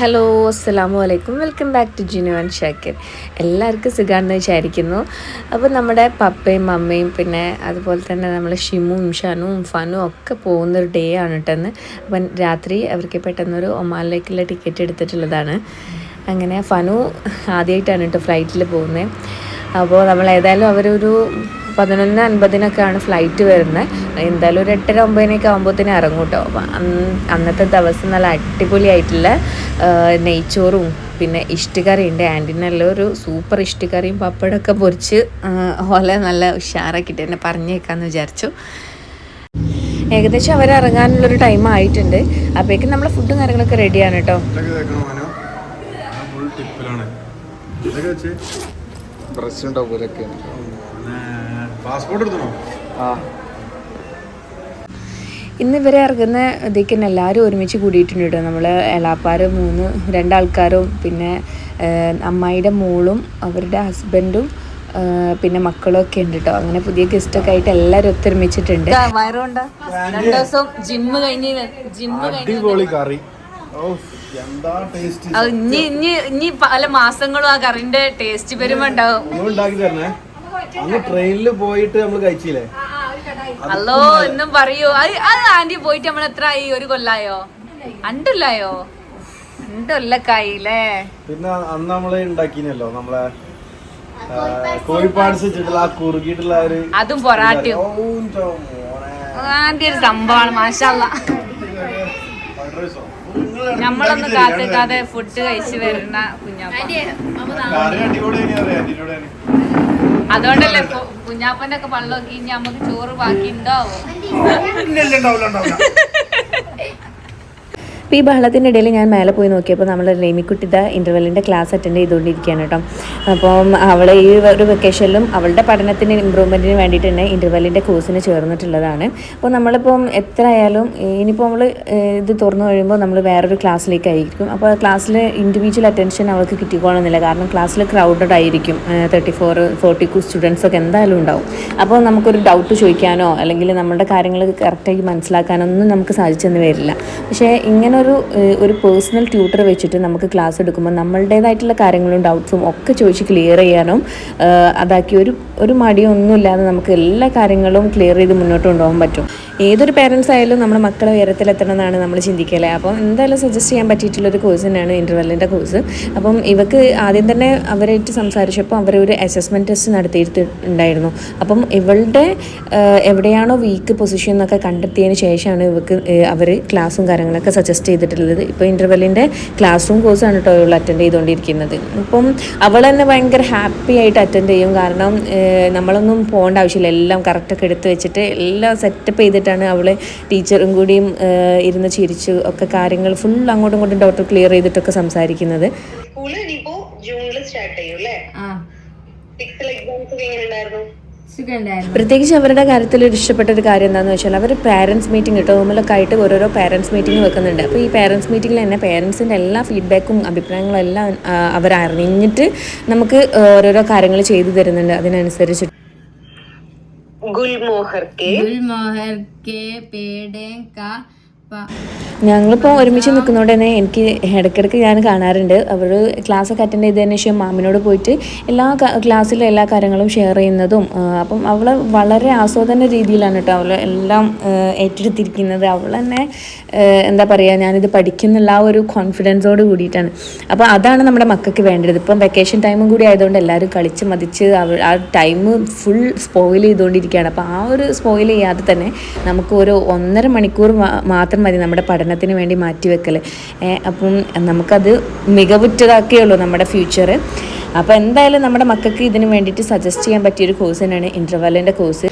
Hello അസ്സാം വലൈക്കും welcome back to Jinu and Shakir എല്ലാവർക്കും സുഖമാണെന്ന് വിചാരിക്കുന്നു. അപ്പോൾ നമ്മുടെ പപ്പയും മമ്മയും പിന്നെ അതുപോലെ തന്നെ നമ്മളെ ഷിമും ഷാനും ഫാനും ഒക്കെ പോകുന്നൊരു ഡേ ആണ് കേട്ടെന്ന് അപ്പം രാത്രി അവർക്ക് പെട്ടെന്നൊരു ഒമാനിലേക്കുള്ള ടിക്കറ്റ് എടുത്തിട്ടുള്ളതാണ്. അങ്ങനെ ഫനു ആദ്യമായിട്ടാണ് കേട്ടോ ഫ്ലൈറ്റിൽ പോകുന്നത്. അപ്പോൾ നമ്മൾ ഏതായാലും അവരൊരു പതിനൊന്ന് അൻപതിനൊക്കെയാണ് ഫ്ലൈറ്റ് വരുന്നത്. എന്തായാലും ഒരു എട്ടര ഒമ്പതിനൊക്കെ ആകുമ്പോഴത്തേനും ഇറങ്ങും കേട്ടോ. അപ്പം അന്ന് അന്നത്തെ ദിവസം നല്ല അടിപൊളിയായിട്ടുള്ള നെയ്ച്ചോറും പിന്നെ ഇഷ്ടിക്കറി ഉണ്ട്. ആന്റിനെല്ലാം ഒരു സൂപ്പർ ഇഷ്ടിക്കറിയും പപ്പടമൊക്കെ പൊരിച്ച് ഓല നല്ല ഉഷാറാക്കിയിട്ട് എന്നെ പറഞ്ഞേക്കാന്ന് വിചാരിച്ചു. ഏകദേശം അവരിറങ്ങാനുള്ളൊരു ടൈം ആയിട്ടുണ്ട്. അപ്പോഴേക്കും നമ്മളെ ഫുഡും കാര്യങ്ങളൊക്കെ റെഡിയാണ് കേട്ടോ. ഇതൊക്കെ തേക്കണോ ഫുൾ ടിപ്പിലാണ് ഇതൊക്കെ വെച്ച്? പ്രസ് ഉണ്ടാവും പാസ്പോർട്ട് എടുത്തണോ ആ. ഇന്ന് ഇവരെ ഇറങ്ങുന്ന ഇതിലേക്ക് തന്നെ എല്ലാവരും ഒരുമിച്ച് കൂടിയിട്ടുണ്ട് കേട്ടോ. നമ്മൾ എളാപ്പാർ മൂന്ന് രണ്ടാൾക്കാരും പിന്നെ അമ്മായിയുടെ മോളും അവരുടെ ഹസ്ബൻഡും പിന്നെ മക്കളും ഒക്കെ ഉണ്ട് കേട്ടോ. അങ്ങനെ പുതിയ ഗസ്റ്റ് ഒക്കെ ആയിട്ട് എല്ലാവരും ഒത്തൊരുമിച്ചിട്ടുണ്ട്. അടിപൊളി കറി. ഓ എന്താ ടേസ്റ്റ് ഇനി ഇനി ഇനി പല മാസങ്ങളും ആ കറിന്റെ ടേസ്റ്റ് വരുമ്പോ അന്ന് ട്രെയിനിൽ പോയിട്ട് നമ്മൾ കഴിച്ചില്ലേ? അല്ലോ എന്നും പറയൂ. അത് അത് ആന്റി പോയിട്ട് നമ്മൾ എത്ര ആയി ഒരു കൊല്ലായോ? അണ്ടല്ലായോ രണ്ടൊല്ലക്കായില്ലേ പിന്നെ അന്ന് നമ്മൾ ഉണ്ടാക്കിനല്ലോ നമ്മളെ കോഴിപ്പാട് വെച്ചിട്ടുള്ള ആ കുറുകിയിട്ടുള്ള ഒരു അതും പൊറാട്ടയും. ആന്റി ഒരു സംഭവമാണ് മാഷല്ല. നമ്മളൊന്ന് കാത്തിക്കാതെ ഫുഡ് കഴിച്ചു വരുന്ന കുഞ്ഞാപ്പ. അതുകൊണ്ടല്ലേ കുഞ്ഞാപ്പന്റെ ഒക്കെ ഇനി നമുക്ക് ചോറ് ബാക്കി ഉണ്ടാവോ അപ്പോൾ ഈ ബഹളത്തിനിടയിൽ ഞാൻ മേലെ പോയി നോക്കിയപ്പോൾ നമ്മൾ റേമിക്കുട്ടിയുടെ ഇന്റർവെല്ലിന്റെ ക്ലാസ് അറ്റൻഡ് ചെയ്തുകൊണ്ടിരിക്കുകയാണ് കേട്ടോ. അപ്പം അവൾ ഈ ഒരു വെക്കേഷനിലും അവളുടെ പഠനത്തിന് ഇമ്പ്രൂവ്മെന്റിന് വേണ്ടിയിട്ട് തന്നെ ഇന്റർവെല്ലിന്റെ കോഴ്സിന് ചേർന്നിട്ടുള്ളതാണ്. അപ്പോൾ നമ്മളിപ്പം എത്ര ആയാലും ഇനിയിപ്പോൾ നമ്മൾ ഇത് തുറന്നു കഴിയുമ്പോൾ നമ്മൾ വേറൊരു ക്ലാസ്സിലേക്ക് ആയിരിക്കും. അപ്പോൾ ക്ലാസ്സിൽ ഇൻഡിവിജ്വൽ അറ്റൻഷൻ അവൾക്ക് കിട്ടിക്കോളുന്നില്ല കാരണം ക്ലാസ്സിൽ ക്രൗഡഡ് ആയിരിക്കും. Thirty four forty two students ഒക്കെ എന്തായാലും ഉണ്ടാവും. അപ്പോൾ നമുക്കൊരു ഡൗട്ട് ചോദിക്കാനോ അല്ലെങ്കിൽ നമ്മുടെ കാര്യങ്ങൾ കറക്റ്റായി മനസ്സിലാക്കാനോ ഒന്നും നമുക്ക് സാധിച്ചെന്ന് വരില്ല. പക്ഷേ ഇങ്ങനെ ഒരു ഒരു പേഴ്സണൽ ട്യൂട്ടർ വെച്ചിട്ട് നമുക്ക് ക്ലാസ് എടുക്കുമ്പോൾ നമ്മളുടേതായിട്ടുള്ള കാര്യങ്ങളും ഡൗട്ട്സും ഒക്കെ ചോദിച്ച് ക്ലിയർ ചെയ്യാനും അതാക്കി ഒരു ഒരു മടിയൊന്നുമില്ലാതെ നമുക്ക് എല്ലാ കാര്യങ്ങളും ക്ലിയർ ചെയ്ത് മുന്നോട്ട് കൊണ്ടുപോകാൻ പറ്റും. ഏതൊരു പേരൻസ് ആയാലും നമ്മുടെ മക്കളെ ഉയരത്തിലെത്തണം എന്നാണ് നമ്മൾ ചിന്തിക്കല്ലേ അപ്പം എന്തായാലും സജസ്റ്റ് ചെയ്യാൻ പറ്റിയിട്ടുള്ളൊരു കോഴ്സ് തന്നെയാണ് ഇന്റർവെല്ലിന്റെ കോഴ്സ് അപ്പം ഇവക്ക് ആദ്യം തന്നെ അവരായിട്ട് സംസാരിച്ചപ്പോൾ അവർ ഒരു അസസ്മെന്റ് ടെസ്റ്റ് നടത്തിയിട്ടുണ്ടായിരുന്നു. അപ്പം ഇവളുടെ എവിടെയാണോ വീക്ക് പൊസിഷൻ എന്നൊക്കെ കണ്ടെത്തിയതിന് ശേഷമാണ് ഇവക്ക് അവർ ക്ലാസ്സും കാര്യങ്ങളൊക്കെ സജസ്റ്റ് ചെയ്തിട്ടുള്ളത്. ഇപ്പോൾ ഇന്റർവെല്ലിന്റെ ക്ലാസ് റൂം കോഴ്സാണ് കേട്ടോ ഇവൾ അറ്റൻഡ് ചെയ്തുകൊണ്ടിരിക്കുന്നത് അപ്പം അവൾ തന്നെ ഭയങ്കര ഹാപ്പി ആയിട്ട് അറ്റൻഡ് ചെയ്യും. കാരണം നമ്മളൊന്നും പോകേണ്ട ആവശ്യമില്ല. എല്ലാം കറക്റ്റൊക്കെ എടുത്ത് വെച്ചിട്ട് എല്ലാം സെറ്റപ്പ് ചെയ്തിട്ടാണ് അവൾ ടീച്ചറും കൂടിയും ഇരുന്ന് ചിരിച്ച് ഒക്കെ കാര്യങ്ങൾ ഫുൾ അങ്ങോട്ടും ഇങ്ങോട്ടും ഡോക്ടർ ക്ലിയർ ചെയ്തിട്ടൊക്കെ സംസാരിക്കുന്നത്. ജൂണിൽ സ്റ്റാർട്ട് ചെയ്യും അല്ലേ? സിക്സിൽ എക്സാംസ് എങ്ങനെ ഉണ്ടായിരുന്നു? പ്രത്യേകിച്ച് അവരുടെ കാര്യത്തിൽ ഒരു ഇഷ്ടപ്പെട്ട ഒരു കാര്യം എന്താണെന്ന് വെച്ചാൽ അവർ പാരൻസ് മീറ്റിംഗ് ഇട്ട് ഹോമിലൊക്കെ ആയിട്ട് ഓരോരോ പാരൻസ് മീറ്റിംഗ് വെക്കുന്നുണ്ട്. അപ്പോൾ ഈ പാരൻസ് മീറ്റിംഗിൽ തന്നെ പാരൻസിന്റെ എല്ലാ ഫീഡ്ബാക്കും അഭിപ്രായങ്ങളും എല്ലാം അവർ അറിഞ്ഞിട്ട് നമുക്ക് ഓരോരോ കാര്യങ്ങൾ ചെയ്തു തരുന്നുണ്ട്. അതിനനുസരിച്ച് गुलमोहर के गुलमोहर के पेड़ का ഞങ്ങളിപ്പോൾ ഒരുമിച്ച് നിൽക്കുന്നതുകൊണ്ട് തന്നെ എനിക്ക് ഇടയ്ക്കിടയ്ക്ക് ഞാൻ കാണാറുണ്ട്. അവർ ക്ലാസ്സൊക്കെ അറ്റൻഡ് ചെയ്തതിന് ശേഷം മാമിനോട് പോയിട്ട് എല്ലാ ക്ലാസ്സിലെ എല്ലാ കാര്യങ്ങളും ഷെയർ ചെയ്യുന്നതും അപ്പം അവൾ വളരെ ആസ്വാദന രീതിയിലാണ് കേട്ടോ അവൾ എല്ലാം ഏറ്റെടുത്തിരിക്കുന്നത്. അവൾ തന്നെ എന്താ പറയുക ഞാനിത് പഠിക്കുന്നുള്ള ആ ഒരു കോൺഫിഡൻസോട് കൂടിയിട്ടാണ്. അപ്പോൾ അതാണ് നമ്മുടെ മക്കൾക്ക് വേണ്ടത്. ഇപ്പം വെക്കേഷൻ ടൈമും കൂടി ആയതുകൊണ്ട് എല്ലാവരും കളിച്ച് മതിച്ച് അവൾ ആ ടൈം ഫുൾ സ്പോയിൽ ചെയ്തുകൊണ്ടിരിക്കുകയാണ് അപ്പോൾ ആ ഒരു സ്പോയിൽ ചെയ്യാതെ തന്നെ നമുക്ക് ഒരു ഒന്നര മണിക്കൂർ മാത്രം മതി നമ്മുടെ പഠനത്തിന് വേണ്ടി മാറ്റിവെക്കൽ അപ്പം നമുക്കത് മികവുറ്റതാക്കിയുള്ളൂ നമ്മുടെ ഫ്യൂച്ചർ അപ്പോൾ എന്തായാലും നമ്മുടെ മക്കൾക്ക് ഇതിന് വേണ്ടിയിട്ട് സജസ്റ്റ് ചെയ്യാൻ പറ്റിയൊരു കോഴ്സ് തന്നെയാണ് ഇന്റർവെല്ലിന്റെ കോഴ്സ്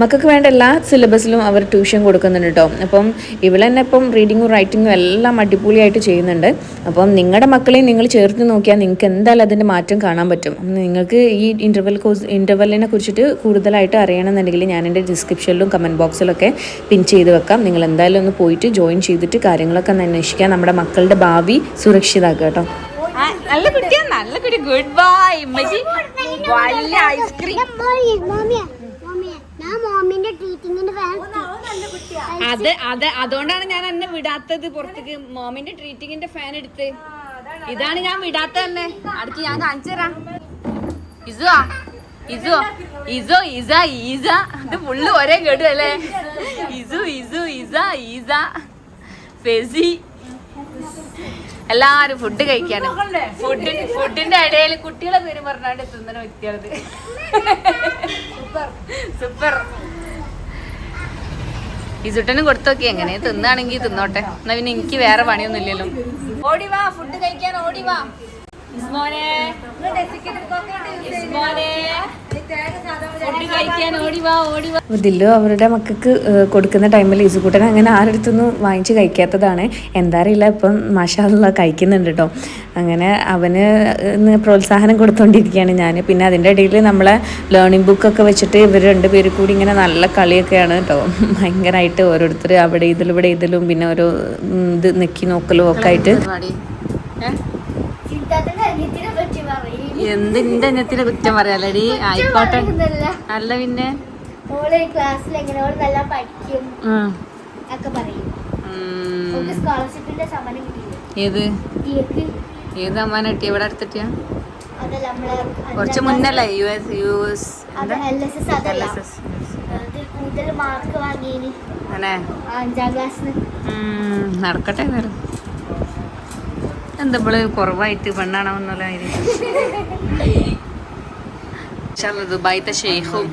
മക്കൾക്ക് വേണ്ട എല്ലാ സിലബസിലും അവർ ട്യൂഷൻ കൊടുക്കുന്നുണ്ട് കേട്ടോ അപ്പം ഇവിടെ തന്നെ ഇപ്പം റീഡിങ്ങും റൈറ്റിങ്ങും എല്ലാം അടിപൊളിയായിട്ട് ചെയ്യുന്നുണ്ട്. അപ്പം നിങ്ങളുടെ മക്കളെയും നിങ്ങൾ ചേർത്ത് നോക്കിയാൽ നിങ്ങൾക്ക് എന്തായാലും അതിന്റെ മാറ്റം കാണാൻ പറ്റും. നിങ്ങൾക്ക് ഈ ഇന്റർവെൽ കോഴ്സ് ഇന്റർവെല്ലിനെ കുറിച്ചിട്ട് കൂടുതലായിട്ട് അറിയണമെന്നുണ്ടെങ്കിൽ ഞാൻ എന്റെ ഡിസ്ക്രിപ്ഷനിലും കമന്റ് ബോക്സിലൊക്കെ പിൻ ചെയ്ത് വെക്കാം. നിങ്ങൾ എന്തായാലും ഒന്ന് പോയിട്ട് ജോയിൻ ചെയ്തിട്ട് കാര്യങ്ങളൊക്കെ ഒന്ന് അന്വേഷിക്കുക നമ്മുടെ മക്കളുടെ ഭാവി സുരക്ഷിതാക്കുക കേട്ടോ നല്ല കുട്ടിയാ നല്ല കുട്ടി. ഗുഡ് ബൈ വലിയ ഐസ്ക്രീം ഞാൻ മോമിന്റെ ട്രീറ്റിങ്ങിന്റെ ഫാൻ അത് അത് അതുകൊണ്ടാണ് ഞാൻ എന്നെ വിടാത്തത് പുറത്തേക്ക്. മോമിന്റെ ട്രീറ്റിങ്ങിന്റെ ഫാൻ എടുത്ത്. ഇതാണ് ഞാൻ വിടാത്ത തന്നെ അടുത്ത് ഞാൻ കാണിച്ചു തരാം. ഇസുവാ ഇസോ ഇസോ ഇസ ഈസ. ഇത് ഫുള്ള് ഒരേ കേട്ടു അല്ലേ ഇസു ഇസു ഇസ ഈസ. ഫെസി. എല്ലാരും ഫുഡ് കഴിക്കാണ്. ഫുഡ് ഫുഡിന്റെ ഇടയിൽ കുട്ടികളെ പേര് പറഞ്ഞാണ്ട് തിന്നണ വ്യക്തിയാണിത്. സൂപ്പർ ഇസുട്ടനും കൊടുത്തോക്കെ എങ്ങനെ? തിന്നാണെങ്കിൽ തിന്നോട്ടെ. എന്നാ പിന്നെ എനിക്ക് വേറെ പണിയൊന്നും ഇല്ലല്ലോ ഓടി വാ ഫുഡ് കഴിക്കാൻ ഓടി വാ. ഇസ്മോനെ. ഇസ്മോനെ. ദില്ലു അവരുടെ മക്കൾക്ക് കൊടുക്കുന്ന ടൈമിൽ ഇസുകൂട്ടൻ അങ്ങനെ ആരടുത്തൊന്നും വാങ്ങിച്ച് കഴിക്കാത്തതാണ്. എന്താ അറിയില്ല ഇപ്പം മാഷാല്ല കഴിക്കുന്നുണ്ട് കേട്ടോ അങ്ങനെ അവന് ഇന്ന് പ്രോത്സാഹനം കൊടുത്തുകൊണ്ടിരിക്കുകയാണ് ഞാൻ പിന്നെ അതിന്റെ ഇടയിൽ നമ്മളെ ലേണിംഗ് ബുക്കൊക്കെ വെച്ചിട്ട് ഇവർ രണ്ടുപേരും കൂടി ഇങ്ങനെ നല്ല കളിയൊക്കെയാണ് കേട്ടോ ഭയങ്കരമായിട്ട് ഓരോരുത്തർ അവിടെ ഇതിലും ഇവിടെ ഇതിലും പിന്നെ ഓരോ ഇത് നെക്കി നോക്കലും ഒക്കെ ആയിട്ട്. എന്തിന്റെ അന്യത്തിന് കുറ്റം പറയാലടി? ആയിക്കോട്ടെ. അല്ല പിന്നെ? ഓൾ ക്ലാസ്സിൽ എങ്ങനെ? ഓൾ നല്ല പഠിക്കും. ഒക്കെ പറയും. സ്കോളർഷിപ്പിന്റെ സമ്മാനം കിട്ടി ഏത്? ഏത് കിട്ടി എവിടെ അടുത്തിട്ടിയാ കുറച്ച് മുന്നല്ലേ? യു എസ് യു എസ് നടക്കട്ടെ നേരം എന്താ ഇവൾ കുറവായിട്ട് പെണ്ണാണെന്നല്ല ദുബായിത്തെ ഷെയ്ഖും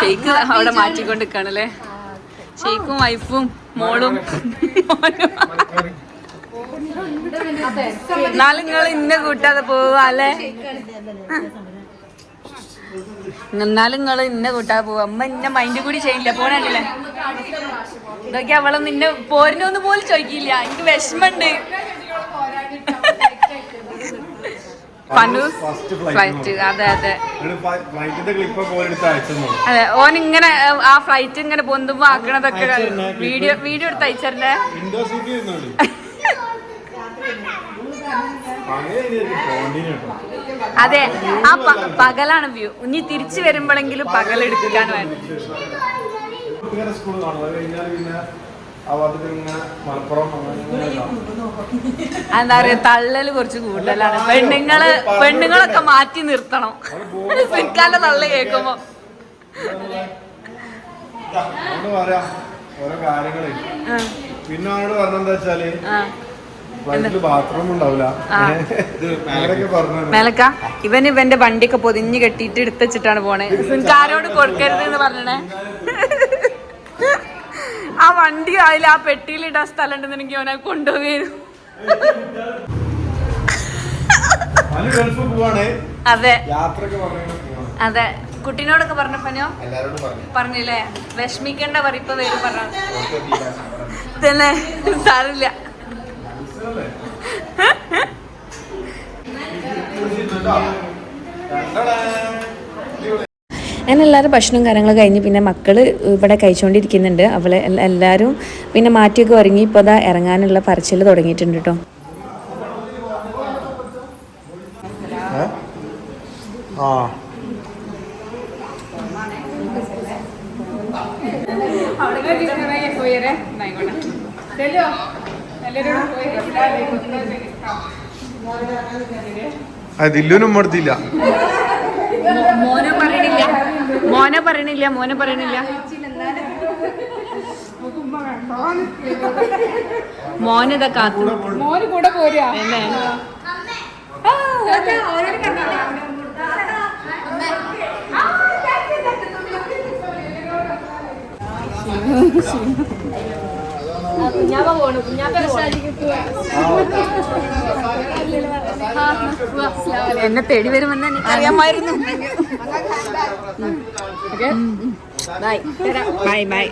ഷെയ്ഖ് അവിടെ മാറ്റിക്കൊണ്ട് നിൽക്കാണല്ലേ ഷെയ്ഖും വൈഫും മോളും. എന്നാലും നിങ്ങൾ ഇന്നെ കൂട്ടാതെ പോവാ അല്ലേ? എന്നാലും നിങ്ങൾ ഇന്ന കൂട്ടാതെ പോവാ. അമ്മ ഇന്ന മൈൻഡ് കൂടി ചെയ്യില്ല. പോണല്ലേ ഇതൊക്കെ അവളെ നിന്നെ പോരിനൊന്നും പോലും ചോദിക്കില്ല. എനിക്ക് വിഷമുണ്ട് ഫ്ലൈറ്റ് അതെ അതെ. ഓൻ ഇങ്ങനെ ആ ഫ്ലൈറ്റ് ഇങ്ങനെ പൊന്തുമ്പോ ആക്കണതൊക്കെ വീഡിയോ വീഡിയോ എടുത്ത് അയച്ചല്ലേ അതെ ആ പകലാണ് വ്യൂ ഇനി തിരിച്ചു വരുമ്പോഴെങ്കിലും പകലെടുക്കാൻ വേണ്ടി ആ ഭാഗത്ത് ഇങ്ങനെ മലപ്പുറം. എന്താ പറയാ തള്ളൽ കുറച്ച് കൂടുതലാണ്. പെണ്ണുങ്ങൾ പെണ്ണുങ്ങളൊക്കെ മാറ്റി നിർത്തണം. സിക്കാന്റെ തള്ളു കേൾക്കുമ്പോ. പറയാം ഓരോ കാര്യങ്ങളെ. പിന്നെ അവനോട് പറഞ്ഞെന്താ വെച്ചാൽ മേലക്ക ഇവൻ ഇവന്റെ വണ്ടിയൊക്കെ പൊതിഞ്ഞ് കെട്ടിയിട്ട് എടുത്തുവെച്ചിട്ടാണ് പോണേ. ആരോട് കൊടുക്കരുത് എന്ന് പറഞ്ഞേ ആ വണ്ടി അതിൽ ആ പെട്ടിയിൽ ഇടാൻ സ്ഥലം ഉണ്ടെന്നുണ്ടെങ്കിൽ അവനെ കൊണ്ടുപോയിരുന്നു അതെ. അതെ. കുട്ടീനോടൊക്കെ പറഞ്ഞപ്പനോ പറഞ്ഞില്ലേ? വിഷമിക്കേണ്ട പറയിപ്പ പേര് പറഞ്ഞു തന്നെ മനസ്സിലല്ലേ? രണ്ടടാ. അങ്ങനെ എല്ലാവരും ഭക്ഷണവും കാര്യങ്ങളും കഴിഞ്ഞ് പിന്നെ മക്കൾ ഇവിടെ കഴിച്ചുകൊണ്ടിരിക്കുന്നുണ്ട് അവളെ എല്ല- എല്ലാവരും പിന്നെ മാറ്റിയൊക്കെ ഒരുങ്ങി ഇപ്പോൾ അതാ ഇറങ്ങാനുള്ള പറച്ചിൽ തുടങ്ങിയിട്ടുണ്ട് കേട്ടോ? ആ. ദില്ലുനും മോനെ പറയണില്ല. മോനെ പറയണില്ല മോനെ പറയണില്ല. മോനിത കാത്തു മോന് കൂടെ പോരാ എന്നെ എന്നെ തേടി വരുമെന്ന് അറിയാമായിരുന്നു ബൈ. ബൈ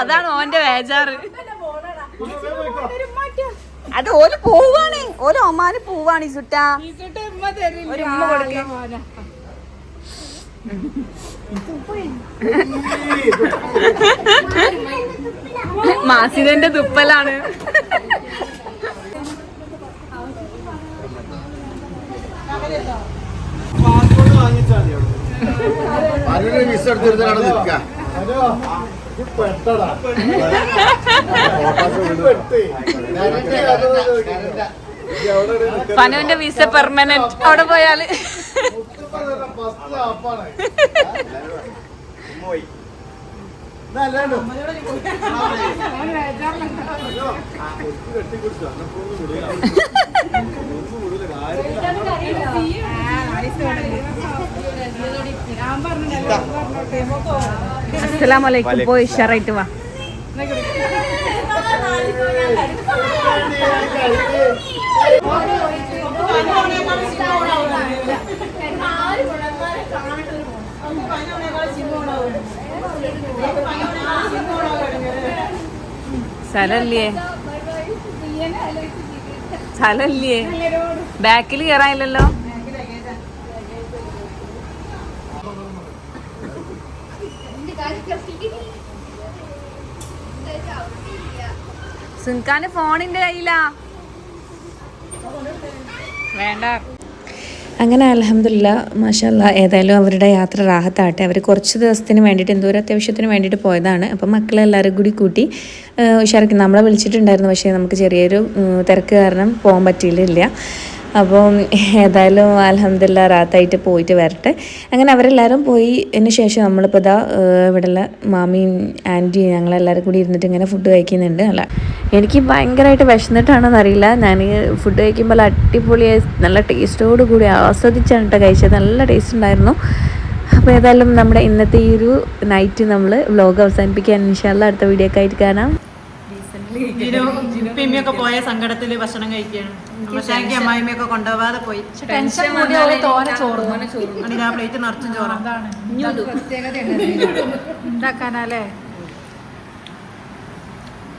അതാണ് ഓന്റെ വേജാറ് അത് ഓൽ പോവാണ്. ഓൽ ഒമാന് പോവാണ് സുട്ട. ഒരു ഉമ്മ കൊടുക്ക. മാസിദന്റെ തുപ്പലാണ്. എടുത്തിരുന്നാണ് നിൽക്കുക പനുവിന്റെ വിസ പെർമനന്റ് അവിടെ പോയാൽ. വിടില്ല കാര്യമില്ല. അസ്സലാമലൈക്കും പോയി ഉഷാറായിട്ട് വാ. സ്ഥലല്ലേ സ്ഥലല്ലേ ബാക്കിൽ കയറാനില്ലല്ലോ സുൻഖാന് ഫോണിന്റെ കയ്യിലാ. വേണ്ട. അങ്ങനെ അലഹമില്ല മാഷല്ല ഏതായാലും അവരുടെ യാത്ര റാഹത്താട്ടെ അവർ കുറച്ച് ദിവസത്തിന് വേണ്ടിയിട്ട് എന്തോ ഒരു അത്യാവശ്യത്തിന് വേണ്ടിയിട്ട് പോയതാണ്. അപ്പം മക്കളെല്ലാവരും കൂടി കൂട്ടി ഉഷാറാക്കി. നമ്മളെ വിളിച്ചിട്ടുണ്ടായിരുന്നു പക്ഷേ നമുക്ക് ചെറിയൊരു തിരക്ക് കാരണം പോകാൻ പറ്റിയില്ല. അപ്പം ഏതായാലും അലഹമില്ല റാത്തായിട്ട് പോയിട്ട് വരട്ടെ. അങ്ങനെ അവരെല്ലാവരും പോയി അതിന് ശേഷം നമ്മളിപ്പോൾ ഇതാ ഇവിടെയുള്ള മാമിയും ആന്റിയും ഞങ്ങളെല്ലാവരും കൂടി ഇരുന്നിട്ട് ഇങ്ങനെ ഫുഡ് കഴിക്കുന്നുണ്ട് അല്ല? എനിക്ക് ഭയങ്കരമായിട്ട് വിശന്നിട്ടാണെന്ന് അറിയില്ല ഞാൻ ഫുഡ് കഴിക്കുമ്പോൾ അടിപൊളിയായി നല്ല ടേസ്റ്റോട് കൂടി ആസ്വദിച്ചാണ് കേട്ടോ കഴിച്ചത്. നല്ല ടേസ്റ്റ് ഉണ്ടായിരുന്നു. അപ്പോൾ ഏതായാലും നമ്മുടെ ഇന്നത്തെ ഈ ഒരു നൈറ്റ് നമ്മൾ വ്ലോഗ് അവസാനിപ്പിക്കാൻ ഇൻഷാല്ല അടുത്ത വീഡിയോ ഒക്കെ ആയിട്ട് കാണാം. പോയ സങ്കടത്തിൽ ഭക്ഷണം കഴിക്കുകയാണ് അമ്മായിമ്മയൊക്കെ പോയി. ടെൻഷൻ ആ പ്ലേറ്റ് നിറച്ചും ചോറാണ് ഉണ്ടാക്കാനല്ലേ